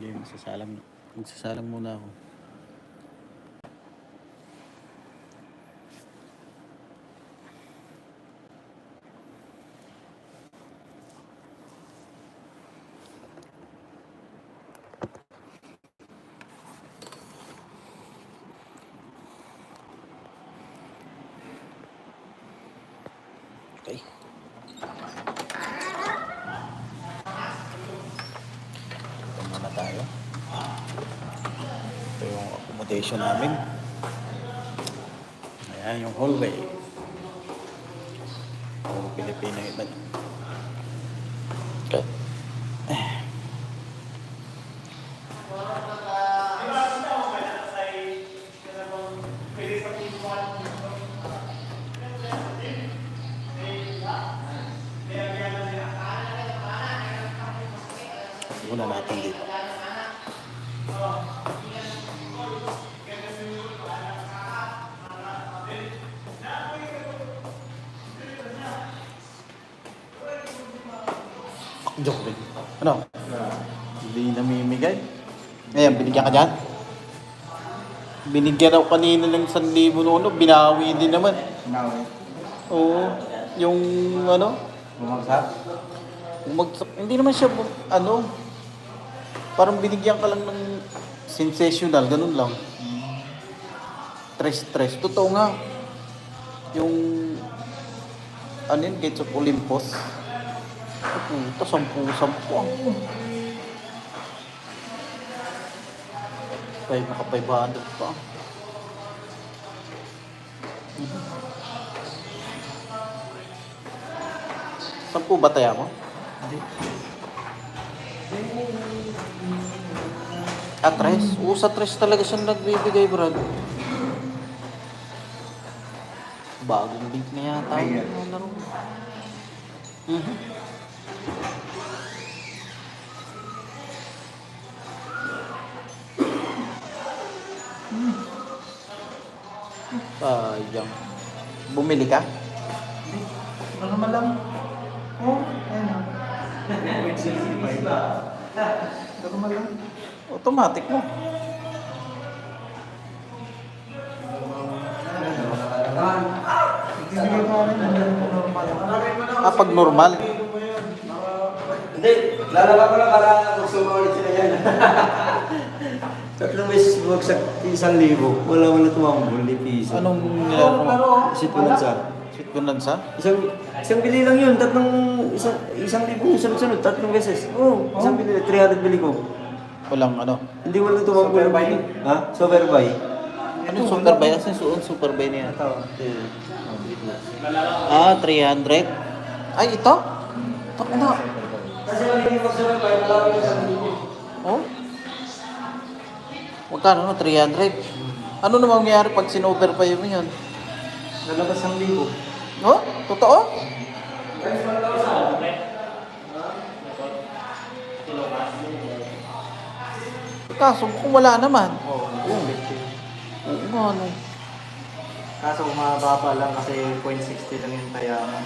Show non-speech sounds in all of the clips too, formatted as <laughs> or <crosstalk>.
Hindi, magsasalang, magsasalang muna ako. Okay. Ito muna tayo. Ito accommodation namin. Ayan yung hallway. Puro Pilipino iba. Okay. Una natin dito. Joke. Ano? Hindi namimigay. Ngayon, binigyan ka dyan? Binigyan ako kanina ng 1,000 noon, binawi din naman. Nawi. Oo. Yung ano, Bumagsak? Umagsak. Hindi naman siya, bu- ano, parang binigyan ka lang ng sensational, ganun lang. Stress-stress. Totoo nga. Yung, ano yun, Gates of Olympus. Puta, sampu-sampu ang Five, naka 500 pa. Sampu ba taya mo? Ah, tres? Oo, sa tres talaga siya nagbibigay, Brad. Bagong link na yata. Ayan. Ano, laro. Mhm. Sayang. Bumili ka? Normal lang. Oh, ayan o. 0.65. Normal lang. Automatic mo. Ah, pag normal. Hindi, lalaba ko lang para magsuma ulit sila yan. <laughs> Tatlong beses bumagsak isang libo. Wala wala tumambol ni piso. Anong nilaro mo? Lang sa... Sweet bonanza? Isang, isang bili lang yun. Tatlong, isang, isang libo yung sunod-sunod. Tatlong beses. Oo, oh, isang bili. 300 bili ko. Walang ano. Hindi wala tumambol. Super buy? Ha? Super buy. Ano yung super buy? Asan yung super buy niya? Ito. Ah, 300. Ay, ito? Ito na. Kasi wala yung super buy. Wala ko yung isang libo. Oh? Magkano no? 300? Ano na mangyayari pag sinover pa yun yun? Lalabas ang libo. No? Totoo? Kaso kung wala naman. Oo. Oo nga, ano. Kaso mababa lang kasi 0.60 lang yung taya mo.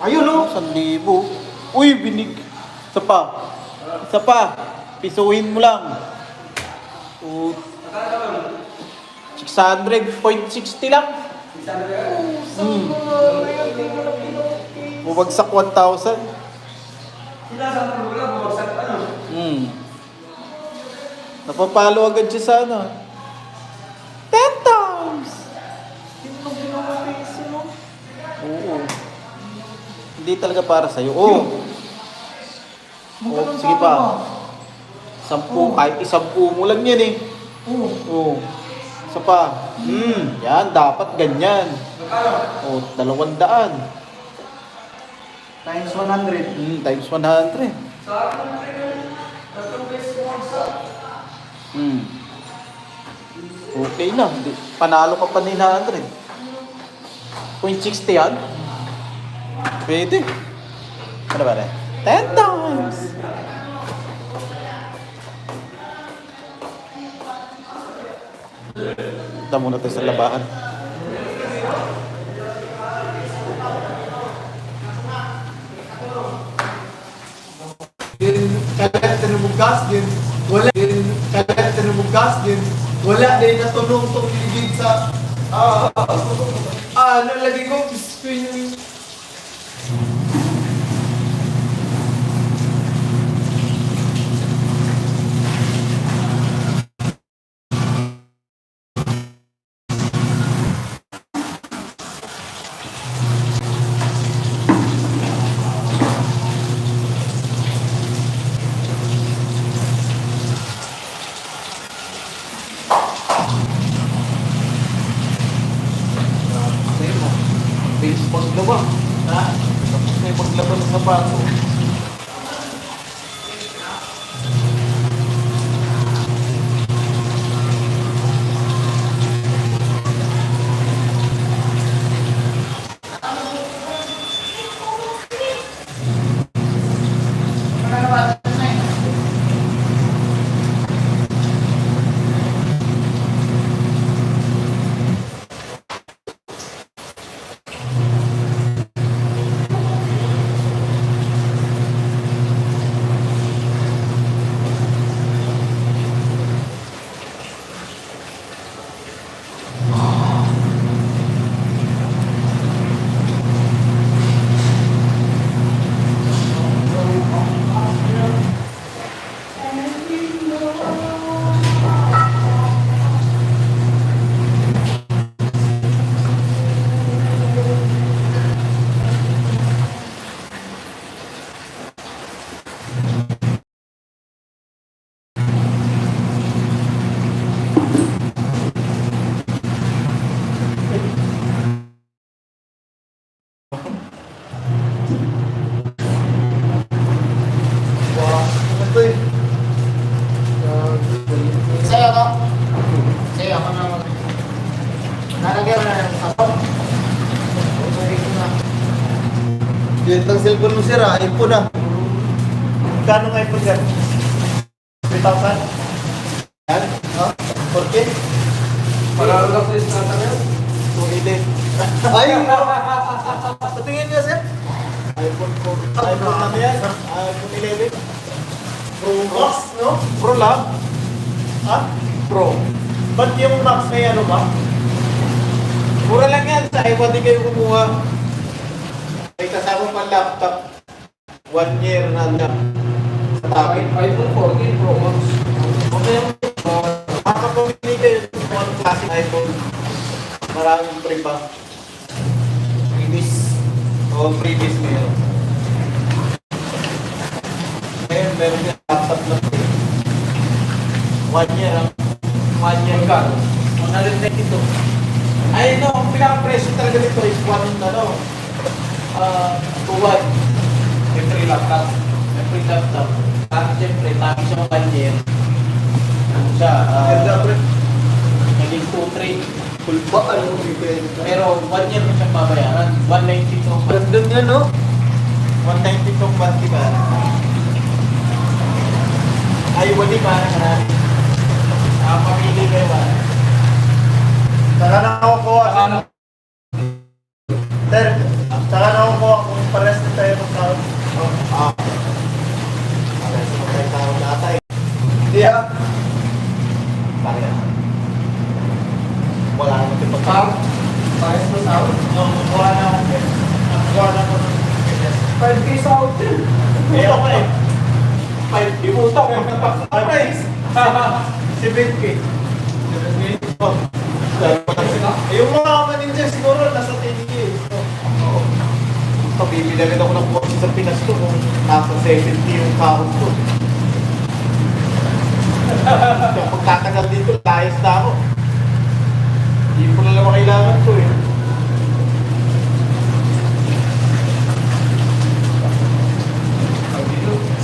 Ayun o! San libo. Uy, binig. Isa pa. Isa pa. Pisuhin mo lang. O, 600.60 lang. Hmm. Bumagsak 1,000. Sila sa lang, bumagsak ano. Hmm. Napapalo agad siya sa ano. 10 times! Oo. Hindi talaga para sa'yo. Oo. Oh, sige pa. Sampu, kahit isampu mo lang yan eh. Oo. Oo. Isa pa. Hmm, yan, dapat ganyan. Oo, dalawang daan. Times 100. Hmm, times 100. Hmm. Okay na. Panalo ka pa ni 900. 0.60 yan? Pwede. Ano ba na? 10 times! Punta muna tayo sa labahan. Kaya tinubog gas din. Wala. tinumugas din. Wala din natulong tong ligid sa... Ah, ah, nalagay ko, screen ang cellphone mo sir ah, iPhone ah. Kano nga iPhone yan? 3,000? Yan, ha? 4K? Para lang <laughs> sa istata niya. 280. Ay! Patingin niya sir. iPhone 4. iPhone ano yan? iPhone 11. Pro Max, no? Pro lang. Ha? Pro. Ba't yung Max may ano ba? Mura lang yan. Sa iPhone di kayo kumuha. May kasama pa laptop. One year na lang. Sa topic. iPhone 14 Pro Max. Okay. Makakapamili kayo ng mga classic iPhone. Maraming free pa. Previous. O previous meron. Ngayon, meron yung laptop na free. One year ang one year ka. 192. Ay no, ang pinaka-presyo talaga nito is one ano, uh, to one. Free laptop. Free laptop. Tapos siyempre, tapos one year. Ano siya, uh, naging 2-3. Kulba, ano mo bibigay nito? Pero one year mo siyang babayaran. 192 ang month. Ganda niya, no? 192 ang month, diba? Ay, wali ba na Ah, pamili kayo ba? Saka na ako kuha. Ano? Sir, saka na ako kuha kung pares na tayo magkaroon. Ah. Alas mo tayo tao data eh. Hindi ah. Bakit? Wala naman yung pagka. Sam? Pares na sound? No, kuha na ako. Kuha na ako. 5K sound. Eh, ako eh. Five, imutak mo na pa. Price. 7K. 7K. Oh. Eh, yung mga maninja siguro nasa 10K. Oo. Pabibili agad ako ng kotse sa Pinas to kung nasa 70 yung kahon ko. Kaya pagtatagal dito, layas na ako. Hindi ko na naman kailangan to eh.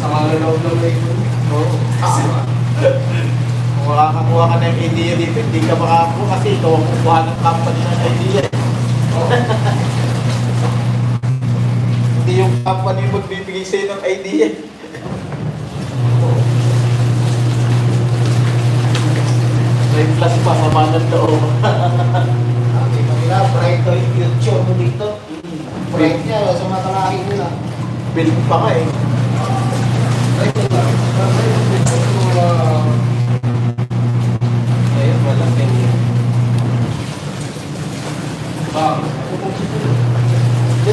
Sa mga loob ng iPhone. Oo. <laughs> Kung makakakuha ka ng idea dito, hindi ka makakakuha kasi ikaw ang kukuha ng company ng idea. <laughs> hindi yung company magbibigay sa'yo ng idea. Ngayon kasi pasama ng loob. Sabi mo nila, bright ko yung future mo dito. Hmm. Bright niya, sa mga kalahin nila. Build pa ka eh. Bright ko lang. Ayun,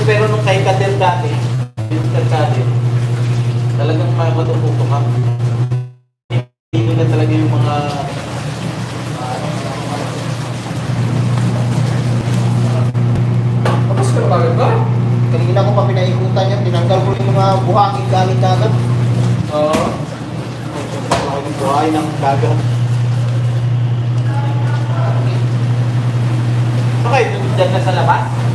Pero nung kay Katel dati, yung dati, talagang matutupo ka. Hindi na talaga yung mga pinaikutan yan, tinanggal ko yung mga buhangin gamit agad. Oo. yung buhay ng gagat. Okay, dyan na sa labas?